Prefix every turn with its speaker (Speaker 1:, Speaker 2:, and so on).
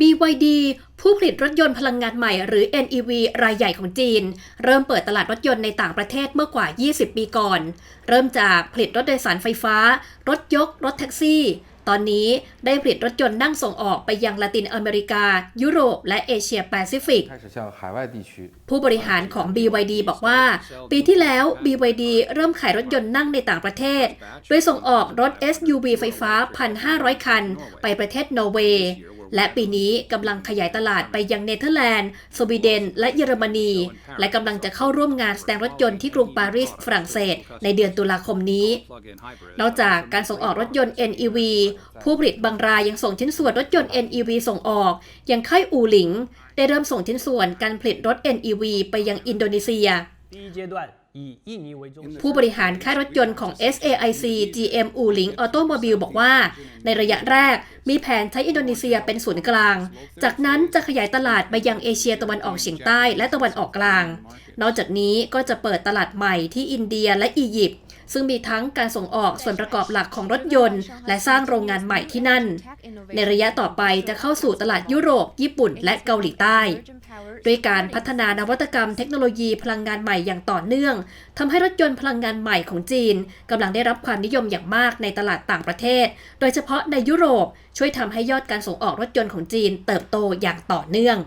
Speaker 1: BYD ผู้ผลิตรถยนต์พลังงานใหม่หรือ NEV รายใหญ่ของจีน เริ่มเปิดตลาดรถยนต์ในต่างประเทศเมื่อกว่า 20 ปีก่อน เริ่มจากผลิตรถโดยสารไฟฟ้า รถยก รถแท็กซี่ ตอนนี้ได้ผลิตรถยนต์นั่งส่งออกไปยังละตินอเมริกา ยุโรป และเอเชียแปซิฟิก ผู้บริหารของ BYD บอกว่า ปีที่แล้ว BYD เริ่มขายรถยนต์นั่งในต่างประเทศ โดยส่งออกรถ SUV ไฟฟ้า 1,500 คัน ไปประเทศนอร์เวย์ และปีนี้กำลังขยายตลาดไปยังเนเธอร์แลนด์ สวีเดน และเยอรมนี และกำลังจะเข้าร่วมงานแสดงรถยนต์ที่กรุงปารีสฝรั่งเศส ในเดือนตุลาคมนี้ นอกจากการส่งออกรถยนต์ NEV ผู้ผลิตบางรายยังส่งชิ้นส่วนรถยนต์ NEV ส่งออกอย่างค่ายอูหลิง ได้เริ่มส่งชิ้นส่วนการผลิตรถ NEV ไปยังอินโดนีเซีย ผู้บริหารค่ายรถยนต์ของ SAIC GM u l i n g Automobile บอกว่า ในระยะแรกมีแผนใช้อินโดนีเซียเป็นศูนย์กลาง จากนั้นจะขยายตลาดไปยังเอเชียตะวันออกเฉียงใต้และตะวันออกกลาง นอกจากนี้ก็จะเปิดตลาดใหม่ที่อินเดียและอียิปต์ ซึ่งมีทั้งการส่งออกส่วนประกอบหลักของรถยนต์ และสร้างโรงงานใหม่ที่นั่น ในระยะต่อไปจะเข้าสู่ตลาดยุโรป ญี่ปุ่น และเกาหลีใต้ ด้วยการพัฒนานวัตกรรมเทคโนโลยีพลังงานใหม่อย่างต่อเนื่องทำให้รถยนต์พลังงานใหม่ของจีนกำลังได้รับความนิยมอย่างมากในตลาดต่างประเทศ โดยเฉพาะในยุโรปช่วยทำให้ยอดการส่งออกรถยนต์ของจีน เติบโตอย่างต่อเนื่อง